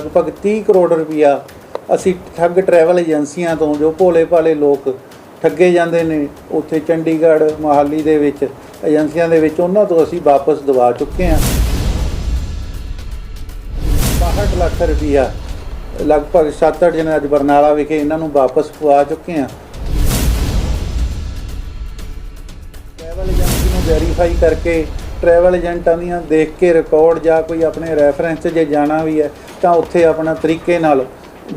ਲਗਭਗ 30 ਕਰੋੜ ਰੁਪਇਆ ਅਸੀਂ ਠੱਗ ਟਰੈਵਲ ਏਜੰਸੀਆਂ ਤੋਂ, ਜੋ ਭੋਲੇ ਭਾਲੇ ਲੋਕ ਠੱਗੇ ਜਾਂਦੇ ਨੇ, ਉੱਥੇ ਚੰਡੀਗੜ੍ਹ, ਮੋਹਾਲੀ ਦੇ ਵਿੱਚ, ਏਜੰਸੀਆਂ ਦੇ ਵਿੱਚ, ਉਹਨਾਂ ਤੋਂ ਅਸੀਂ ਵਾਪਸ ਦਵਾ ਚੁੱਕੇ ਹਾਂ। 62 ਲੱਖ ਰੁਪਇਆ, ਲਗਭਗ 7-8 ਜਣੇ ਅੱਜ ਬਰਨਾਲਾ ਵਿਖੇ ਇਹਨਾਂ ਨੂੰ ਵਾਪਸ ਪਵਾ ਚੁੱਕੇ ਹਾਂ। ਟਰੈਵਲ ਏਜੰਸੀ ਨੂੰ ਵੈਰੀਫਾਈ ਕਰਕੇ ਟਰੈਵਲ ਏਜੰਟਾਂ ਦੀਆਂ ਦੇਖ ਕੇ ਰਿਕਾਰਡ ਜਾਂ ਕੋਈ ਆਪਣੇ ਰੈਫਰੈਂਸ 'ਚ ਜੇ ਜਾਣਾ ਵੀ ਹੈ, ਤਾਂ ਉੱਥੇ ਆਪਣਾ ਤਰੀਕੇ ਨਾਲ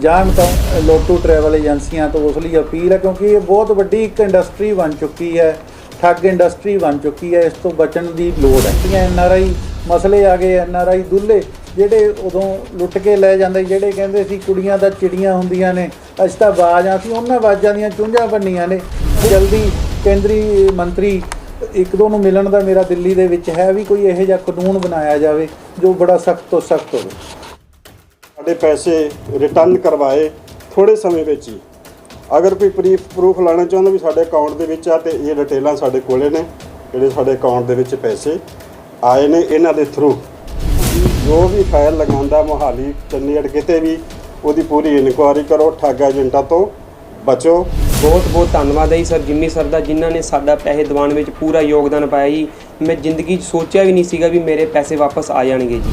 ਜਾਣ ਤਾਂ ਲੋਟੂ ਟਰੈਵਲ ਏਜੰਸੀਆਂ ਤੋਂ ਉਸ ਲਈ ਅਪੀਲ ਹੈ, ਕਿਉਂਕਿ ਇਹ ਬਹੁਤ ਵੱਡੀ ਇੱਕ ਇੰਡਸਟਰੀ ਬਣ ਚੁੱਕੀ ਹੈ, ਠੱਗ ਇੰਡਸਟਰੀ ਬਣ ਚੁੱਕੀ ਹੈ, ਇਸ ਤੋਂ ਬਚਣ ਦੀ ਲੋੜ ਹੈ। ਜਿਹੜੀਆਂ ਐਨ ਆਰ ਆਈ ਮਸਲੇ ਆ ਗਏ, ਐਨ ਆਰ ਆਈ ਦੁੱਲੇ, ਜਿਹੜੇ ਉਦੋਂ ਲੁੱਟ ਕੇ ਲੈ ਜਾਂਦੇ, ਜਿਹੜੇ ਕਹਿੰਦੇ ਸੀ ਕੁੜੀਆਂ ਦਾ ਚਿੜੀਆਂ ਹੁੰਦੀਆਂ ਨੇ ਅੱਜ ਤਾਂ ਬਾਜਾਂ ਸੀ ਉਹਨਾਂ ਬਾਜਾਂ ਦੀਆਂ ਚੁੰਝਾਂ ਬੰਨੀਆਂ ਨੇ। ਜਲਦੀ ਕੇਂਦਰੀ ਮੰਤਰੀ ਇੱਕ ਦੋ ਨੂੰ ਮਿਲਣ ਦਾ ਮੇਰਾ ਦਿੱਲੀ ਦੇ ਵਿੱਚ ਹੈ ਵੀ ਕੋਈ ਇਹੋ ਜਿਹਾ ਕਾਨੂੰਨ ਬਣਾਇਆ ਜਾਵੇ ਜੋ ਬੜਾ ਸਖਤ ਤੋਂ ਸਖਤ ਹੋਵੇ। ਸਾਡੇ ਪੈਸੇ ਰਿਟਰਨ ਕਰਵਾਏ ਥੋੜੇ ਸਮੇਂ ਵਿੱਚ ਹੀ। ਅਗਰ ਕੋਈ ਪ੍ਰੀਫ ਪ੍ਰੂਫ ਲਾਣਾ ਚਾਹੁੰਦਾ ਵੀ ਸਾਡੇ ਅਕਾਊਂਟ ਦੇ ਵਿੱਚ ਆ ਤੇ ਇਹ ਡਿਟੇਲਾਂ ਸਾਡੇ ਕੋਲੇ ਨੇ, ਜਿਹੜੇ ਸਾਡੇ ਅਕਾਊਂਟ ਦੇ ਵਿੱਚ ਪੈਸੇ ਆਏ ਨੇ ਇਹਨਾਂ ਦੇ ਥਰੂ ਜੋ ਵੀ ਫਾਈਲ ਲਗਾਉਂਦਾ ਮੋਹਾਲੀ ਚੰਡੀਗੜ੍ਹ ਕਿਤੇ ਵੀ, ਉਹਦੀ ਪੂਰੀ ਇਨਕੁਆਇਰੀ ਕਰੋ, ਠੱਗ ਏਜੰਟਾਂ ਤੋਂ ਬਚੋ। ਬਹੁਤ ਬਹੁਤ ਧੰਨਵਾਦ ਹੈ ਜੀ ਸਰ ਜਿੰਮੀ ਸਰ ਦਾ, ਜਿਨ੍ਹਾਂ ਨੇ ਸਾਡਾ ਪੈਸੇ ਦਿਵਾਉਣ ਵਿੱਚ ਪੂਰਾ ਯੋਗਦਾਨ ਪਾਇਆ ਜੀ। ਮੈਂ ਜ਼ਿੰਦਗੀ 'ਚ ਸੋਚਿਆ ਵੀ ਨਹੀਂ ਸੀਗਾ ਵੀ ਮੇਰੇ ਪੈਸੇ ਵਾਪਸ ਆ ਜਾਣਗੇ ਜੀ।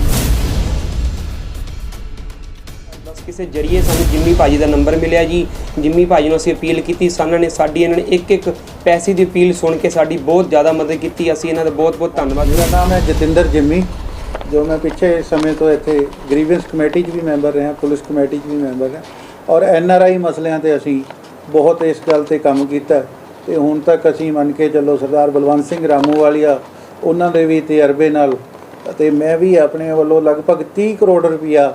ਬਸ ਕਿਸੇ ਜਰੀਏ ਸਾਨੂੰ ਜਿੰਮੀ ਭਾਜੀ ਦਾ ਨੰਬਰ ਮਿਲਿਆ ਜੀ। ਜਿੰਮੀ ਭਾਜੀ ਨੂੰ ਅਸੀਂ ਅਪੀਲ ਕੀਤੀ ਸਾਨਾਂ ਨੇ, ਸਾਡੀ ਇਹਨਾਂ ਨੇ ਇੱਕ ਇੱਕ ਪੈਸੇ ਦੀ ਅਪੀਲ ਸੁਣ ਕੇ ਸਾਡੀ ਬਹੁਤ ਜ਼ਿਆਦਾ ਮਦਦ ਕੀਤੀ। ਅਸੀਂ ਇਹਨਾਂ ਦਾ ਬਹੁਤ ਬਹੁਤ ਧੰਨਵਾਦ। ਮੇਰਾ ਨਾਮ ਹੈ ਜਤਿੰਦਰ ਜਿੰਮੀ, ਜੋ ਮੈਂ ਪਿੱਛੇ ਸਮੇਂ ਤੋਂ ਇੱਥੇ ਗ੍ਰੀਵੈਂਸ ਕਮੇਟੀ 'ਚ ਵੀ ਮੈਂਬਰ ਰਿਹਾ, ਪੁਲਿਸ ਕਮੇਟੀ 'ਚ ਵੀ ਮੈਂਬਰ ਹਾਂ ਔਰ ਐਨ ਆਰ ਆਈ ਮਸਲਿਆਂ ਤੇ ਅਸੀਂ ਬਹੁਤ ਇਸ ਗੱਲ ਤੇ ਕੰਮ ਕੀਤਾ ਤੇ ਹੁਣ ਤੱਕ ਅਸੀਂ ਮੰਨ ਕੇ ਚੱਲੋ ਸਰਦਾਰ ਬਲਵੰਤ ਸਿੰਘ ਰਾਮੂ ਵਾਲੀਆ, ਉਹਨਾਂ ਦੇ ਵੀ ਤਜਰਬੇ ਨਾਲ, ਅਤੇ ਮੈਂ ਵੀ ਆਪਣੇ ਵੱਲੋਂ ਲਗਭਗ 30 ਕਰੋੜ ਰੁਪਇਆ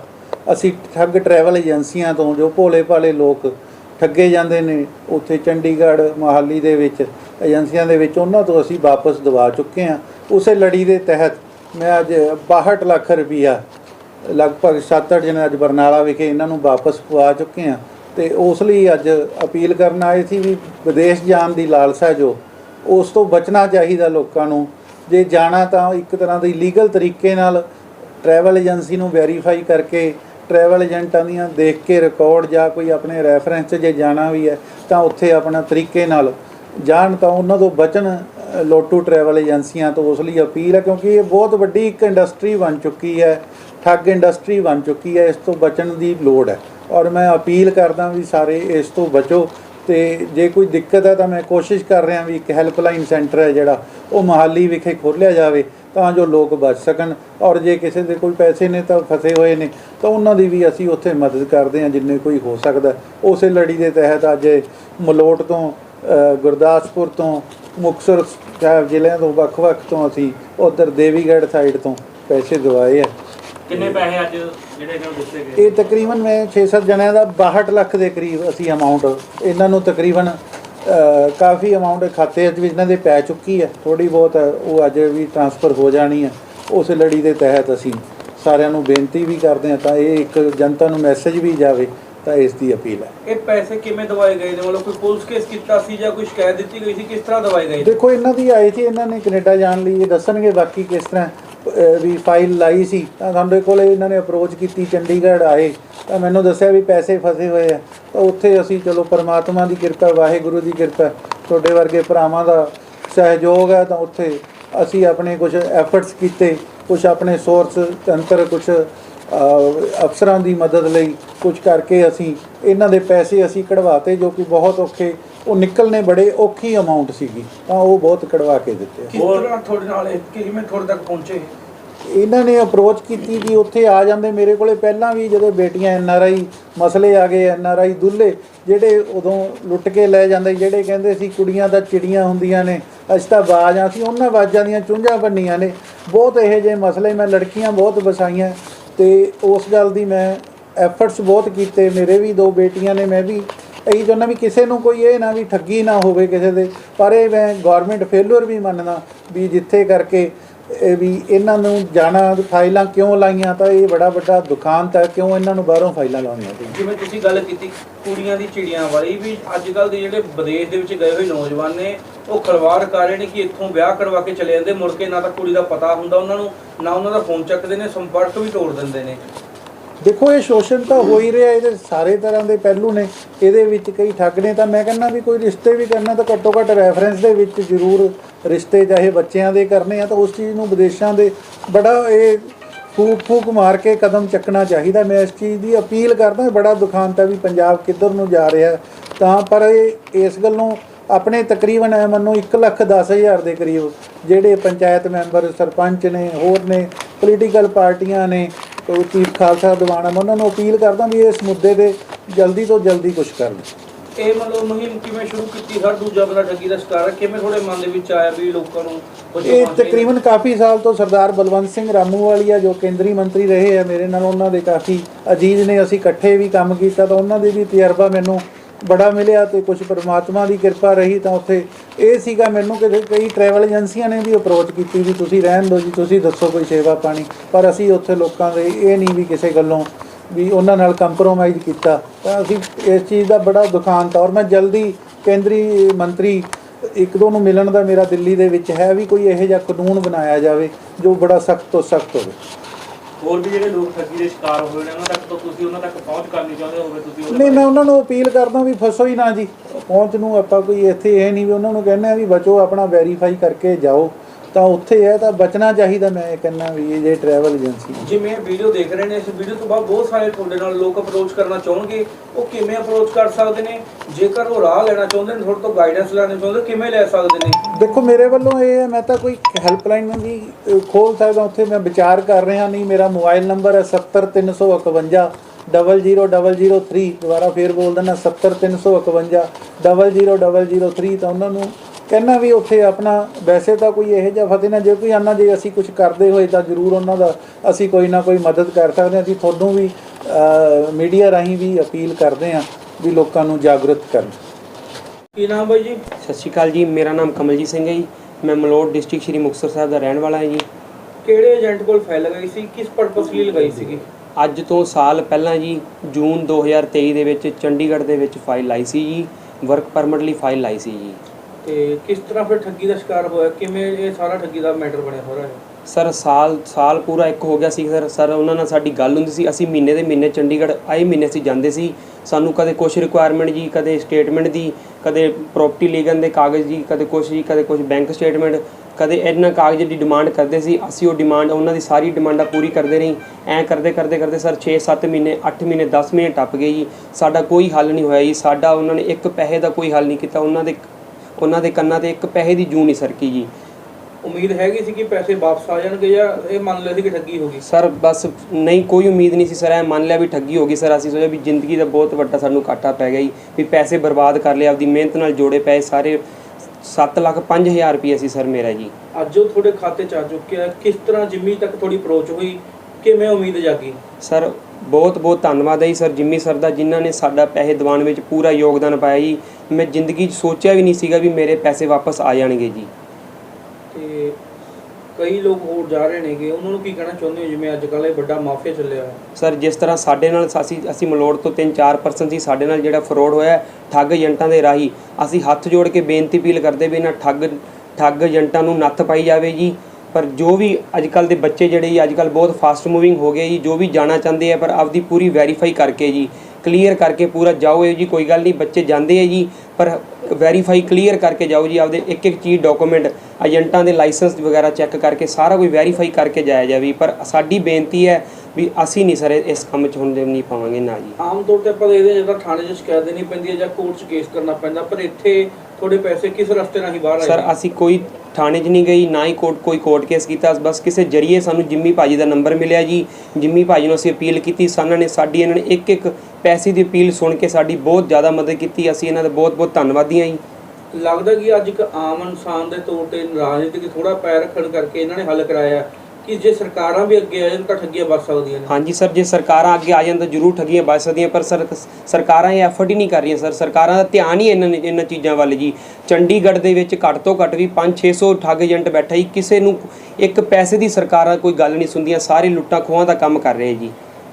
ਅਸੀਂ ਠੱਗ ਟਰੈਵਲ ਏਜੰਸੀਆਂ ਤੋਂ, ਜੋ ਭੋਲੇ ਭਾਲੇ ਲੋਕ ਠੱਗੇ ਜਾਂਦੇ ਨੇ, ਉੱਥੇ ਚੰਡੀਗੜ੍ਹ ਮੋਹਾਲੀ ਦੇ ਵਿੱਚ, ਏਜੰਸੀਆਂ ਦੇ ਵਿੱਚ ਉਹਨਾਂ ਤੋਂ ਅਸੀਂ ਵਾਪਸ ਦਵਾ ਚੁੱਕੇ ਹਾਂ। ਉਸੇ ਲੜੀ ਦੇ ਤਹਿਤ ਮੈਂ ਅੱਜ 62 ਲੱਖ ਰੁਪਇਆ, ਲਗਭਗ 7-8 ਜਣੇ ਅੱਜ ਬਰਨਾਲਾ ਵਿਖੇ ਇਹਨਾਂ ਨੂੰ ਵਾਪਸ ਪਵਾ ਚੁੱਕੇ ਹਾਂ। ਤੇ ਉਸ ਲਈ ਅੱਜ ਅਪੀਲ ਕਰਨ ਆਏ ਸੀ ਵੀ ਵਿਦੇਸ਼ ਜਾਣ ਦੀ ਲਾਲਸਾ ਜੋ, ਉਸ ਤੋਂ ਬਚਣਾ ਚਾਹੀਦਾ ਲੋਕਾਂ ਨੂੰ। ਜੇ ਜਾਣਾ ਤਾਂ ਇੱਕ ਤਰ੍ਹਾਂ ਦੀ ਲੀਗਲ ਤਰੀਕੇ ਨਾਲ ਟਰੈਵਲ ਏਜੰਸੀ ਨੂੰ ਵੈਰੀਫਾਈ ਕਰਕੇ ਟਰੈਵਲ ਏਜੰਟਾਂ ਦੀਆਂ ਦੇਖ ਕੇ ਰਿਕਾਰਡ ਜਾਂ ਕੋਈ ਆਪਣੇ ਰੈਫਰੈਂਸ 'ਚ ਜੇ ਜਾਣਾ ਵੀ ਹੈ, ਤਾਂ ਉੱਥੇ ਆਪਣਾ ਤਰੀਕੇ ਨਾਲ ਜਾਣ ਤਾਂ ਉਹਨਾਂ ਤੋਂ ਬਚਣ ਲੋਟੂ ਟਰੈਵਲ ਏਜੰਸੀਆਂ ਤੋਂ ਉਸ ਲਈ ਅਪੀਲ ਹੈ, ਕਿਉਂਕਿ ਇਹ ਬਹੁਤ ਵੱਡੀ ਇੱਕ ਇੰਡਸਟਰੀ ਬਣ ਚੁੱਕੀ ਹੈ, ਠੱਗ ਇੰਡਸਟਰੀ ਬਣ ਚੁੱਕੀ ਹੈ, ਇਸ ਤੋਂ ਬਚਣ ਦੀ ਲੋੜ ਹੈ। ਔਰ ਮੈਂ ਅਪੀਲ ਕਰਦਾ ਵੀ ਸਾਰੇ ਇਸ ਤੋਂ ਬਚੋ ਤੇ ਜੇ ਕੋਈ ਦਿੱਕਤ ਹੈ ਤਾਂ ਮੈਂ ਕੋਸ਼ਿਸ਼ ਕਰ ਰਿਹਾ ਵੀ ਇੱਕ ਹੈਲਪਲਾਈਨ ਸੈਂਟਰ ਹੈ ਜਿਹੜਾ ਉਹ ਮਹਾਲੀ ਵਿਖੇ ਖੋਲ੍ਹਿਆ ਜਾਵੇ ਤਾਂ ਜੋ ਲੋਕ ਬਚ ਸਕਣ ਔਰ ਜੇ ਕਿਸੇ ਦੇ ਕੋਈ ਪੈਸੇ ਨੇ ਤਾਂ ਫਸੇ ਹੋਏ ਨੇ ਤਾਂ ਉਹਨਾਂ ਦੀ ਵੀ ਅਸੀਂ ਉੱਥੇ ਮਦਦ ਕਰਦੇ ਹਾਂ, ਜਿੰਨੇ ਕੋਈ ਹੋ ਸਕਦਾ ਉਸੇ ਲੜੀ ਦੇ ਤਹਿਤ ਅੱਜ ਮਲੋਟ ਤੋਂ ਗੁਰਦਾਸਪੁਰ ਤੋਂ, ਮੁਕਤਸਰ ਸਾਹਿਬ ਜ਼ਿਲ੍ਹਿਆਂ ਤੋਂ, ਵੱਖ-ਵੱਖ ਤੋਂ ਅਸੀਂ ਉਧਰ ਦੇਵੀਗੜ੍ਹ ਸਾਈਡ ਤੋਂ ਪੈਸੇ ਦਵਾਏ ਆ। ਕਿੰਨੇ ਪੈਸੇ ਅੱਜ ਜਿਹੜੇ ਇਹਨਾਂ ਨੂੰ ਦਿੱਤੇ ਗਏ? ਇਹ ਤਕਰੀਬਨ ਮੈਂ 6-7 ਜਣਿਆਂ ਦਾ 62 ਲੱਖ ਦੇ ਕਰੀਬ ਅਸੀਂ ਅਮਾਉਂਟ ਇਹਨਾਂ ਨੂੰ ਤਕਰੀਬਨ ਕਾਫੀ ਅਮਾਉਂਟ ਖਾਤੇ ਵਿੱਚ ਇਹਨਾਂ ਦੇ ਪੈ ਚੁੱਕੀ ਹੈ। ਥੋੜੀ ਬਹੁਤ ਉਹ ਅੱਜ ਵੀ ਟ੍ਰਾਂਸਫਰ ਹੋ ਜਾਣੀ ਹੈ। ਉਸ ਲੜੀ ਦੇ ਤਹਿਤ ਅਸੀਂ ਸਾਰਿਆਂ ਨੂੰ ਬੇਨਤੀ ਵੀ ਕਰਦੇ ਹਾਂ ਤਾਂ ਇਹ ਇੱਕ ਜਨਤਾ ਨੂੰ ਮੈਸੇਜ ਵੀ ਜਾਵੇ ਤਾਂ ਇਸ ਦੀ ਅਪੀਲ ਹੈ। ਇਹ ਪੈਸੇ ਕਿਵੇਂ ਦਵਾਏ ਗਏ ਨੇ? ਮਤਲਬ ਕੋਈ ਪੁਲਿਸ ਕੇਸ ਕੀਤਾ ਸੀ ਜਾਂ ਕੋਈ ਸ਼ਿਕਾਇਤ ਦਿੱਤੀ ਗਈ ਸੀ? ਕਿਸ ਤਰ੍ਹਾਂ ਦਵਾਏ ਗਏ? ਦੇਖੋ ਇਹਨਾਂ ਦੀ ਆਈ ਸੀ ਇਹਨਾਂ ਨੇ ਕੈਨੇਡਾ ਜਾਣ ਲਈ ਇਹ ਦੱਸਣਗੇ ਬਾਕੀ ਕਿਸ ਤਰ੍ਹਾਂ। ਵੀ ਫਾਈਲ ਲਾਈ ਸੀ, ਤਾਂ ਸਾਡੇ ਕੋਲੇ ਇਹਨਾਂ ਨੇ ਅਪਰੋਚ ਕੀਤੀ ਚੰਡੀਗੜ੍ਹ ਆਏ। ਤਾਂ ਮੈਨੂੰ ਦੱਸਿਆ ਵੀ ਪੈਸੇ ਫਸੇ ਹੋਏ ਆ। ਤਾਂ ਉੱਥੇ ਅਸੀਂ ਚਲੋ ਪਰਮਾਤਮਾ ਦੀ ਕਿਰਪਾ, ਵਾਹਿਗੁਰੂ ਦੀ ਕਿਰਪਾ, ਤੁਹਾਡੇ ਵਰਗੇ ਭਰਾਵਾਂ ਦਾ ਸਹਿਯੋਗ ਹੈ, ਤਾਂ ਉੱਥੇ ਅਸੀਂ ਆਪਣੇ ਕੁਝ ਐਫਰਟਸ ਕੀਤੇ ਕੁਝ ਆਪਣੇ ਸੋਰਸ ਤੰਤਰ ਕੁਝ ਅਫਸਰਾਂ ਦੀ ਮਦਦ ਲਈ ਕੁਝ ਕਰਕੇ ਅਸੀਂ ਇਹਨਾਂ ਦੇ ਪੈਸੇ ਅਸੀਂ ਕਢਵਾਤੇ, ਜੋ ਕਿ ਬਹੁਤ ਔਖੇ ਉਹ ਨਿਕਲਨੇ ਬੜੇ ਔਖੀ ਅਮਾਉਂਟ ਸੀਗੀ ਤਾਂ ਉਹ ਬਹੁਤ ਕਢਵਾ ਕੇ ਦਿੱਤੇ। ਕਿਸ ਤਰ੍ਹਾਂ ਤੁਹਾਡੇ ਨਾਲ ਇਹ ਕਿਵੇਂ ਤੁਹਾਡੇ ਤੱਕ ਪਹੁੰਚੇ? ਇਹਨਾਂ ਨੇ ਅਪਰੋਚ ਕੀਤੀ ਕਿ ਉੱਥੇ ਆ ਜਾਂਦੇ ਮੇਰੇ ਕੋਲੇ ਪਹਿਲਾਂ ਵੀ ਜਦੋਂ ਬੇਟੀਆਂ ਐਨ ਆਰ ਆਈ ਮਸਲੇ ਆ ਗਏ ਐਨ ਆਰ ਆਈ ਦੁੱਲੇ ਜਿਹੜੇ ਉਦੋਂ ਲੁੱਟ ਕੇ ਲੈ ਜਾਂਦੇ ਜਿਹੜੇ ਕਹਿੰਦੇ ਸੀ ਕੁੜੀਆਂ ਦਾ ਚਿੜੀਆਂ ਹੁੰਦੀਆਂ ਨੇ ਅਸੀਂ ਤਾਂ ਬਾਜਾਂ ਸੀ ਉਹਨਾਂ ਬਾਜਾਂ ਦੀਆਂ ਚੁੰਝਾਂ ਬੰਨੀਆਂ ਨੇ। ਬਹੁਤ ਇਹੋ ਜਿਹੇ ਮਸਲੇ ਮੈਂ ਲੜਕੀਆਂ ਬਹੁਤ ਵਸਾਈਆਂ ਤੇ ਉਸ ਗੱਲ ਦੀ ਮੈਂ ਐਫਰਟਸ ਬਹੁਤ ਕੀਤੇ ਮੇਰੇ ਵੀ ਦੋ ਬੇਟੀਆਂ ਨੇ ਮੈਂ ਵੀ ਇਹੀ ਚਾਹੁੰਦਾ ਵੀ ਕਿਸੇ ਨੂੰ ਕੋਈ ਇਹ ਨਾ ਵੀ ਠੱਗੀ ਨਾ ਹੋਵੇ ਕਿਸੇ ਦੇ, ਪਰ ਇਹ ਮੈਂ ਗਵਰਨਮੈਂਟ ਫੇਲਰ ਵੀ ਮੰਨਦਾ ਵੀ ਜਿੱਥੇ ਕਰਕੇ ਇਹ ਵੀ ਇਹਨਾਂ ਨੂੰ ਜਾਣਾ, ਫਾਈਲਾਂ ਕਿਉਂ ਲਾਈਆਂ ਤਾਂ ਇਹ ਬੜਾ ਵੱਡਾ ਦੁਕਾਨ ਤਾਂ ਕਿਉਂ ਇਹਨਾਂ ਨੂੰ ਬਾਹਰੋਂ ਫਾਈਲਾਂ ਲਾਉਣੀਆਂ ਜਿਵੇਂ ਤੁਸੀਂ ਗੱਲ ਕੀਤੀ, ਕੁੜੀਆਂ ਦੀ ਚਿੜੀਆਂ ਵਾਲੀ ਵੀ ਅੱਜ ਕੱਲ ਦੇ ਜਿਹੜੇ ਵਿਦੇਸ਼ ਦੇ ਵਿੱਚ ਗਏ ਹੋਏ ਨੌਜਵਾਨ ਨੇ, ਉਹ ਖਲਵਾੜ ਕਰ ਰਹੇ ਨੇ ਕਿ ਇੱਥੋਂ ਵਿਆਹ ਕਰਵਾ ਕੇ ਚਲੇ ਜਾਂਦੇ, ਮੁੜ ਕੇ ਨਾ ਤਾਂ ਕੁੜੀ ਦਾ ਪਤਾ ਹੁੰਦਾ ਉਹਨਾਂ ਨੂੰ, ਨਾ ਉਹਨਾਂ ਦਾ ਫੋਨ ਚੱਕਦੇ ਨੇ, ਸੰਪਰਕ ਵੀ ਤੋੜ ਦਿੰਦੇ ਨੇ। ਦੇਖੋ, ਇਹ ਸ਼ੋਸ਼ਣ ਤਾਂ ਹੋ ਹੀ ਰਿਹਾ, ਇਹਦੇ ਸਾਰੇ ਤਰ੍ਹਾਂ ਦੇ ਪਹਿਲੂ ਨੇ, ਇਹਦੇ ਵਿੱਚ ਕਈ ਠੱਗ ਨੇ, ਤਾਂ ਮੈਂ ਕਹਿੰਦਾ ਵੀ ਕੋਈ ਰਿਸ਼ਤੇ ਵੀ ਕਰਨਾ, ਤਾਂ ਘੱਟੋ ਘੱਟ ਰੈਫਰੈਂਸ ਦੇ ਵਿੱਚ ਜ਼ਰੂਰ ਰਿਸ਼ਤੇ, ਚਾਹੇ ਬੱਚਿਆਂ ਦੇ ਕਰਨੇ ਆ, ਤਾਂ ਉਸ ਚੀਜ਼ ਨੂੰ ਵਿਦੇਸ਼ਾਂ ਦੇ ਬੜਾ ਇਹ ਫੂਕ ਫੂਕ ਮਾਰ ਕੇ ਕਦਮ ਚੱਕਣਾ ਚਾਹੀਦਾ। ਮੈਂ ਇਸ ਚੀਜ਼ ਦੀ ਅਪੀਲ ਕਰਦਾ ਬੜਾ ਦੁਖਾਂਤ ਹੈ ਵੀ ਪੰਜਾਬ ਕਿੱਧਰ ਨੂੰ ਜਾ ਰਿਹਾ ਤਾਂ ਪਰ ਇਹ ਇਸ ਗੱਲੋਂ ਆਪਣੇ ਤਕਰੀਬਨ ਐ ਮੰਨੋ 1 ਲੱਖ 10 ਹਜ਼ਾਰ ਦੇ ਕਰੀਬ ਜਿਹੜੇ ਪੰਚਾਇਤ ਮੈਂਬਰ, ਸਰਪੰਚ ਨੇ, ਹੋਰ ਨੇ ਪੋਲੀਟੀਕਲ ਪਾਰਟੀਆਂ ਨੇ ਉਹ ਚੀਫ ਖਾਲਸਾ ਦੀਵਾਨ ਆ ਮੈਂ ਉਹਨਾਂ ਨੂੰ ਅਪੀਲ ਕਰਦਾ ਵੀ ਇਸ ਮੁੱਦੇ ਤੇ ਜਲਦੀ ਤੋਂ ਜਲਦੀ ਕੁਝ ਕਰਨ। ਇਹ ਮਤਲਬ ਮੁਹਿੰਮ ਕਿਵੇਂ ਸ਼ੁਰੂ ਕੀਤੀ? ਹਰ ਦੂਜਾ ਬੰਦਾ ਠੱਗੀ ਦਾ ਸ਼ਿਕਾਰ ਹੈ। ਕਿਵੇਂ ਤੁਹਾਡੇ ਮਨ ਦੇ ਵਿੱਚ ਆਇਆ ਵੀ ਲੋਕਾਂ ਨੂੰ ਇਹ? ਤਕਰੀਬਨ ਕਾਫੀ ਸਾਲ ਤੋਂ ਸਰਦਾਰ ਬਲਵੰਤ ਸਿੰਘ ਰਾਮੂਵਾਲੀਆ ਜੋ ਕੇਂਦਰੀ ਮੰਤਰੀ ਰਹੇ ਆ ਮੇਰੇ ਨਾਲ ਉਹਨਾਂ ਦੇ ਕਾਫੀ ਅਜੀਜ਼ ਨੇ। ਅਸੀਂ ਇਕੱਠੇ ਵੀ ਕੰਮ ਕੀਤਾ ਤਾਂ ਉਹਨਾਂ ਦੇ ਵੀ ਤਜਰਬਾ ਮੈਨੂੰ ਬੜਾ ਮਿਲਿਆ ਤੇ ਕੁਝ ਪਰਮਾਤਮਾ ਦੀ ਕਿਰਪਾ ਰਹੀ ਤਾਂ ਉੱਥੇ ਇਹ ਸੀਗਾ ਮੈਨੂੰ ਕਿ ਕਈ ਟਰੈਵਲ ਏਜੰਸੀਆਂ ਨੇ ਵੀ ਅਪਰੋਚ ਕੀਤੀ ਵੀ ਤੁਸੀਂ ਰਹਿਣ ਦਿਓ ਜੀ, ਤੁਸੀਂ ਦੱਸੋ ਕੋਈ ਸੇਵਾ ਪਾਣੀ। ਪਰ ਅਸੀਂ ਉੱਥੇ ਲੋਕਾਂ ਦੇ ਇਹ ਨਹੀਂ ਵੀ ਕਿਸੇ ਗੱਲੋਂ ਵੀ ਉਹਨਾਂ ਨਾਲ ਕੰਪਰੋਮਾਈਜ਼ ਕੀਤਾ। ਤਾਂ ਅਸੀਂ ਇਸ ਚੀਜ਼ ਦਾ ਬੜਾ ਦੁਖਾਂਤ ਆ। ਔਰ ਮੈਂ ਜਲਦੀ ਕੇਂਦਰੀ ਮੰਤਰੀ ਇੱਕ ਦੋ ਨੂੰ ਮਿਲਣ ਦਾ ਮੇਰਾ ਦਿੱਲੀ ਦੇ ਵਿੱਚ ਹੈ ਵੀ ਕੋਈ ਇਹੋ ਜਿਹਾ ਕਾਨੂੰਨ ਬਣਾਇਆ ਜਾਵੇ ਜੋ ਬੜਾ ਸਖਤ ਤੋਂ ਸਖਤ ਹੋਵੇ। ਹੋਰ ਵੀ ਜਿਹੜੇ ਲੋਕ ਠੱਗੀ ਦੇ ਸ਼ਿਕਾਰ ਹੋਏ ਨੇ ਉਹਨਾਂ ਤੱਕ ਤਾਂ ਤੁਸੀਂ ਉਹਨਾਂ ਤੱਕ ਪਹੁੰਚ ਕਰਨੀ ਚਾਹੁੰਦੇ ਹੋਵੇ ਤੁਸੀਂ ਨਹੀਂ ਮੈਂ ਉਹਨਾਂ ਨੂੰ ਅਪੀਲ ਕਰਦਾ ਵੀ ਫਸੋ ਹੀ ਨਾ ਜੀ। ਪਹੁੰਚ ਨੂੰ ਆਪਾਂ ਕੋਈ ਇੱਥੇ ਇਹ ਨਹੀਂ ਵੀ ਉਹਨਾਂ ਨੂੰ ਕਹਿੰਦੇ ਆ ਵੀ ਬਚੋ ਆਪਣਾ ਵੈਰੀਫਾਈ ਕਰਕੇ ਜਾਓ। ਤਾਂ ਉੱਥੇ ਹੈ ਤਾਂ ਬਚਣਾ ਚਾਹੀਦਾ ਮੈਂ ਇਹ ਕਹਿੰਦਾ ਵੀ ਇਹ ਜੇ ਟਰੈਵਲ ਏਜੰਸੀ ਜਿਵੇਂ ਇਹ ਵੀਡੀਓ ਦੇਖ ਰਹੇ ਨੇ ਇਸ ਵੀਡੀਓ ਤੋਂ ਬਾਅਦ ਬਹੁਤ ਸਾਰੇ ਤੁਹਾਡੇ ਨਾਲ ਲੋਕ ਅਪਰੋਚ ਕਰਨਾ ਚਾਹਣਗੇ ਉਹ ਕਿਵੇਂ ਅਪਰੋਚ ਕਰ ਸਕਦੇ ਨੇ? ਜੇਕਰ ਉਹ ਰਾਹ ਲੈਣਾ ਚਾਹੁੰਦੇ ਨੇ ਤੁਹਾਡੇ ਤੋਂ ਗਾਈਡੈਂਸ ਲੈਣਾ ਚਾਹੁੰਦੇ ਕਿਵੇਂ ਲੈ ਸਕਦੇ ਨੇ? ਦੇਖੋ ਮੇਰੇ ਵੱਲੋਂ ਇਹ ਹੈ ਮੈਂ ਤਾਂ ਕੋਈ ਹੈਲਪਲਾਈਨ ਅ, ਖੋਲ ਸਕਦਾ ਉੱਥੇ ਮੈਂ ਵਿਚਾਰ ਕਰ ਰਿਹਾ ਨਹੀਂ ਮੇਰਾ ਮੋਬਾਈਲ ਨੰਬਰ ਹੈ 70351 00003 ਦੁਬਾਰਾ ਫੇਰ ਬੋਲ ਦਿੰਦਾ 70351 00003 ਤਾਂ ਉਹਨਾਂ ਨੂੰ ਕਹਿਣਾ ਵੀ ਉੱਥੇ ਆਪਣਾ ਵੈਸੇ ਤਾਂ ਕੋਈ ਇਹੋ ਜਿਹਾ ਫਤਿਹ ਨਾ ਜੇ ਕੋਈ ਆਨਾ ਜੇ ਅਸੀਂ ਕੁਝ ਕਰਦੇ ਹੋਏ ਤਾਂ ਜ਼ਰੂਰ ਉਹਨਾਂ ਦਾ ਅਸੀਂ ਕੋਈ ਨਾ ਕੋਈ ਮਦਦ ਕਰ ਸਕਦੇ ਹਾਂ। ਅਸੀਂ ਤੁਹਾਨੂੰ ਵੀ ਮੀਡੀਆ ਰਾਹੀਂ ਵੀ ਅਪੀਲ ਕਰਦੇ ਹਾਂ ਵੀ ਲੋਕਾਂ ਨੂੰ ਜਾਗਰੂਕ ਕਰਨ। ਕੀ ਨਾਮ ਬਾਈ ਜੀ? ਸਤਿ ਸ਼੍ਰੀ ਅਕਾਲ ਜੀ ਮੇਰਾ ਨਾਮ ਕਮਲਜੀਤ ਸਿੰਘ ਹੈ ਜੀ। ਮੈਂ ਮਲੋਟ ਡਿਸਟ੍ਰਿਕਟ ਸ਼੍ਰੀ ਮੁਕਤਸਰ ਸਾਹਿਬ ਦਾ ਰਹਿਣ ਵਾਲਾ ਹਾਂ ਜੀ। ਕਿਹੜੇ ਏਜੰਟ ਕੋਲ ਫਾਈਲ ਲਗਾਈ ਸੀ? ਕਿਸ ਪਰਪਸ ਲਈ ਲਗਾਈ ਸੀਗੀ? ਅੱਜ ਤੋਂ ਸਾਲ ਪਹਿਲਾਂ ਜੀ ਜੂਨ 2023 ਦੇ ਵਿੱਚ ਚੰਡੀਗੜ੍ਹ ਦੇ ਵਿੱਚ ਫਾਈਲ ਲਾਈ ਸੀ ਜੀ ਵਰਕ ਪਰਮਿਟ ਲਈ ਫਾਈਲ ਲਾਈ ਸੀ ਜੀ। ਤੇ ਕਿਸ ਤਰ੍ਹਾਂ ਫਿਰ ਠੱਗੀ ਦਾ ਸ਼ਿਕਾਰ ਹੋਇਆ? ਕਿਵੇਂ ਇਹ ਸਾਰਾ ਠੱਗੀ ਦਾ ਮੈਟਰ ਬਣਿਆ ਹੋ ਰਿਹਾ ਹੈ? ਸਰ, ਸਾਲ ਸਾਲ ਪੂਰਾ ਇੱਕ ਹੋ ਗਿਆ ਸੀ, ਸਰ। ਸਰ, ਉਹਨਾਂ ਨਾਲ ਸਾਡੀ ਗੱਲ ਹੁੰਦੀ ਸੀ। ਅਸੀਂ ਮਹੀਨੇ ਦੇ ਮਹੀਨੇ ਚੰਡੀਗੜ੍ਹ ਆਏ, ਮਹੀਨੇ ਅਸੀਂ ਜਾਂਦੇ ਸੀ। ਸਾਨੂੰ ਕਦੇ ਕੁਛ ਰਿਕੁਆਇਰਮੈਂਟ ਜੀ, ਕਦੇ ਸਟੇਟਮੈਂਟ ਦੀ, ਕਦੇ ਪ੍ਰਾਪਰਟੀ ਲੀਗਲ ਦੇ ਕਾਗਜ਼ ਜੀ, ਕਦੇ ਕੁਛ ਜੀ, ਕਦੇ ਕੁਛ ਬੈਂਕ ਸਟੇਟਮੈਂਟ ਕਦੇ ਇਹਨਾਂ ਕਾਗਜ਼ ਦੀ ਡਿਮਾਂਡ ਕਰਦੇ ਸੀ। ਅਸੀਂ ਉਹ ਡਿਮਾਂਡ ਉਹਨਾਂ ਦੀ ਸਾਰੀ ਡਿਮਾਂਡਾਂ ਪੂਰੀ ਕਰਦੇ ਰਹੀ। ਐਂ ਕਰਦੇ ਕਰਦੇ ਕਰਦੇ ਸਰ 6-7 ਮਹੀਨੇ 8 ਮਹੀਨੇ 10 ਮਹੀਨੇ ਟੱਪ ਗਏ ਜੀ। ਸਾਡਾ ਕੋਈ ਹੱਲ ਨਹੀਂ ਹੋਇਆ ਜੀ। ਸਾਡਾ, ਉਹਨਾਂ ਨੇ ਇੱਕ ਪੈਸੇ ਦਾ ਕੋਈ ਹੱਲ ਨਹੀਂ ਕੀਤਾ। ਉਹਨਾਂ ਦੇ ਉਹਨਾਂ ਦੇ ਕੰਨਾਂ ਤੇ ਇੱਕ ਪੈਸੇ ਦੀ ਜੂੰ ਨਹੀਂ ਸਰਕੀ ਜੀ। ਉਮੀਦ ਹੈਗੀ ਸੀ ਕਿ ਪੈਸੇ ਵਾਪਸ ਆ ਜਾਣਗੇ ਜਾਂ ਇਹ ਮੰਨ ਲਿਆ ਸੀ ਕਿ ਠੱਗੀ ਹੋ ਗਈ? ਸਰ ਬਸ ਨਹੀਂ ਕੋਈ ਉਮੀਦ ਨਹੀਂ ਸੀ ਸਰ ਐ ਮੰਨ ਲਿਆ ਵੀ ਠੱਗੀ ਹੋ ਗਈ ਸਰ। ਅਸੀਂ ਸੋਚਿਆ ਵੀ ਜ਼ਿੰਦਗੀ ਦਾ ਬਹੁਤ ਵੱਡਾ ਸਾਨੂੰ ਘਾਟਾ ਪੈ ਗਿਆ ਜੀ ਵੀ ਪੈਸੇ ਬਰਬਾਦ ਕਰ ਲਏ ਆਪਦੀ ਮਿਹਨਤ ਨਾਲ ਜੋੜੇ ਪਏ ਸਾਰੇ 7 ਲੱਖ 5000 ਰੁਪਏ ਸੀ ਸਰ ਮੇਰਾ ਜੀ। ਅੱਜ ਉਹ ਤੁਹਾਡੇ ਖਾਤੇ ਚ ਆ ਚੁੱਕਿਆ। ਕਿਸ ਤਰ੍ਹਾਂ ਜਿੰਮੀ ਤੱਕ ਤੁਹਾਡੀ ਅਪਰੋਚ ਹੋਈ? ਕਿਵੇਂ ਉਮੀਦ ਜਾਗੀ? ਸਰ ਬਹੁਤ ਬਹੁਤ ਧੰਨਵਾਦ ਹੈ ਜੀ ਸਰ ਜਿੰਮੀ ਸਰ ਦਾ ਜਿਨ੍ਹਾਂ ਨੇ ਸਾਡਾ ਪੈਸੇ ਦਿਵਾਉਣ ਵਿੱਚ ਪੂਰਾ ਯੋਗਦਾਨ ਪਾਇਆ ਜੀ। ਮੈਂ ਜ਼ਿੰਦਗੀ 'ਚ ਸੋਚਿਆ ਵੀ ਨਹੀਂ ਸੀਗਾ ਵੀ ਮੇਰੇ ਪੈਸੇ ਵਾਪਸ ਆ ਜਾਣਗੇ ਜੀ। ਤੇ ਕਈ ਲੋਕ ਹੋਰ ਜਾ ਰਹੇ ਨੇਗੇ ਉਹਨਾਂ ਨੂੰ ਕੀ ਕਹਿਣਾ ਚਾਹੁੰਦੇ ਹੋ? ਜਿਵੇਂ ਅੱਜ ਕੱਲ੍ਹ ਇਹ ਵੱਡਾ ਮਾਫੀਆ ਚੱਲਿਆ ਸਰ ਜਿਸ ਤਰ੍ਹਾਂ ਸਾਡੇ ਨਾਲ ਅਸੀਂ ਅਸੀਂ ਮਲੋੜ ਤੋਂ 3-4 ਪਰਸਨ ਸੀ ਸਾਡੇ ਨਾਲ ਜਿਹੜਾ ਫਰੋਡ ਹੋਇਆ ਠੱਗ ਏਜੰਟਾਂ ਦੇ ਰਾਹੀਂ। ਅਸੀਂ ਹੱਥ ਜੋੜ ਕੇ ਬੇਨਤੀ ਅਪੀਲ ਕਰਦੇ ਵੀ ਇਹਨਾਂ ਠੱਗ ਠੱਗ ਏਜੰਟਾਂ ਨੂੰ ਨੱਥ ਪਾਈ ਜਾਵੇ ਜੀ। ਪਰ ਜੋ ਵੀ ਅੱਜ ਕੱਲ ਦੇ ਬੱਚੇ ਜਿਹੜੇ ਜੀ ਅੱਜ ਕੱਲ ਬਹੁਤ ਫਾਸਟ ਮੂਵਿੰਗ ਹੋ ਗਏ ਜੀ, ਜੋ ਵੀ ਜਾਣਾ ਚਾਹੁੰਦੇ ਆ, ਪਰ ਆਪਦੀ ਪੂਰੀ ਵੈਰੀਫਾਈ ਕਰਕੇ ਜੀ ਕਲੀਅਰ ਕਰਕੇ ਪੂਰਾ ਜਾਓ ਇਹ ਜੀ, ਕੋਈ ਗੱਲ ਨਹੀਂ, ਬੱਚੇ ਜਾਂਦੇ ਆ ਜੀ, ਪਰ ਵੈਰੀਫਾਈ ਕਲੀਅਰ ਕਰਕੇ ਜਾਓ ਜੀ, ਆਪਦੇ ਇੱਕ ਇੱਕ ਚੀਜ਼ ਡਾਕੂਮੈਂਟ ਏਜੰਟਾਂ ਦੇ ਲਾਇਸੈਂਸ ਵਗੈਰਾ ਚੈੱਕ ਕਰਕੇ ਸਾਰਾ ਕੋਈ ਵੈਰੀਫਾਈ ਕਰਕੇ ਜਾਇਆ ਜਾਵੇ ਪਰ ਸਾਡੀ ਬੇਨਤੀ ਹੈ ਵੀ ਅਸੀਂ ਨਹੀਂ ਸਰ ਇਸ ਕੰਮ 'ਚ ਹੁਣ ਨਹੀਂ ਪਾਵਾਂਗੇ ਨਾ ਜੀ। ਆਮ ਤੌਰ ਤੇ ਆਪਾਂ ਦੇਖਦੇ ਹਾਂ ਜਦੋਂ ਥਾਣੇ 'ਚ ਸ਼ਿਕਾਇਤ ਦੇਣੀ ਪੈਂਦੀ ਹੈ ਜਾਂ ਕੋਰਟ 'ਚ ਕੇਸ ਕਰਨਾ ਪੈਂਦਾ ਪਰ ਇੱਥੇ ਤੁਹਾਡੇ ਪੈਸੇ ਕਿਸ ਰਸਤੇ ਰਾਹੀਂ ਬਾਹਰ ਆਏ ਸਰ ਅਸੀਂ ਕੋਈ ਥਾਣੇ 'ਚ ਨਹੀਂ ਗਈ ਨਾ ਹੀ ਕੋਰਟ ਕੋਈ ਕੋਰਟ ਕੇਸ ਕੀਤਾ। ਬਸ ਕਿਸੇ ਜਰੀਏ ਸਾਨੂੰ ਜਿੰਮੀ ਭਾਜੀ ਦਾ ਨੰਬਰ ਮਿਲਿਆ ਜੀ। ਜਿੰਮੀ ਭਾਜੀ ਨੂੰ ਅਸੀਂ ਅਪੀਲ ਕੀਤੀ। ਸਾਨਾਂ ਨੇ ਸਾਡੀ ਇਹਨਾਂ ਨੇ ਇੱਕ ਇੱਕ ਪੈਸੇ ਦੀ ਅਪੀਲ ਸੁਣ ਕੇ ਸਾਡੀ ਬਹੁਤ ਜ਼ਿਆਦਾ ਮਦਦ ਕੀਤੀ। ਅਸੀਂ ਇਹਨਾਂ ਦਾ ਬਹੁਤ ਬਹੁਤ ਧੰਨਵਾਦੀ ਹਾਂ ਜੀ। ਲੱਗਦਾ ਕਿ ਅੱਜ ਇੱਕ ਆਮ ਇਨਸਾਨ ਦੇ ਤੌਰ ਤੇ ਰਾਜਨੀਤਿਕ ਥੋੜਾ ਪੈਰ ਰੱਖਣ ਕਰਕੇ ਇਹਨਾਂ ਨੇ ਹੱਲ ਕਰਾਇਆ। ਕਿ ਜੇ ਸਰਕਾਰਾਂ ਵੀ ਅੱਗੇ ਆ ਜਾਣ ਤਾਂ ਠੱਗੀਆਂ ਬਚ ਸਕਦੀਆਂ ਨੇ। ਹਾਂਜੀ ਸਰ, ਜੇ ਸਰਕਾਰਾਂ ਅੱਗੇ ਆ ਜਾਣ ਤਾਂ ਜ਼ਰੂਰ ਠੱਗੀਆਂ ਬਚ ਸਕਦੀਆਂ, ਪਰ ਸਰ, ਸਰਕਾਰਾਂ ਇਹ ਐਫਰਟ ਹੀ ਨਹੀਂ ਕਰ ਰਹੀਆਂ ਸਰ। ਸਰਕਾਰਾਂ ਦਾ ਧਿਆਨ ਹੀ ਇਹਨਾਂ ਨੇ- ਇਹਨਾਂ ਚੀਜ਼ਾਂ ਵੱਲ ਜੀ। ਚੰਡੀਗੜ੍ਹ ਦੇ ਵਿੱਚ ਘੱਟ ਤੋਂ ਘੱਟ ਵੀ 5-600 ਠੱਗ ਏਜੰਟ ਬੈਠਾ ਜੀ। ਕਿਸੇ ਨੂੰ ਇੱਕ ਪੈਸੇ ਦੀ ਸਰਕਾਰਾਂ ਕੋਈ ਗੱਲ ਨਹੀਂ ਸੁਣਦੀਆਂ, ਸਾਰੇ ਲੁੱਟਾਂ ਖੋਹਾਂ ਦਾ ਕੰਮ ਕਰ ਰਹੇ ਜੀ।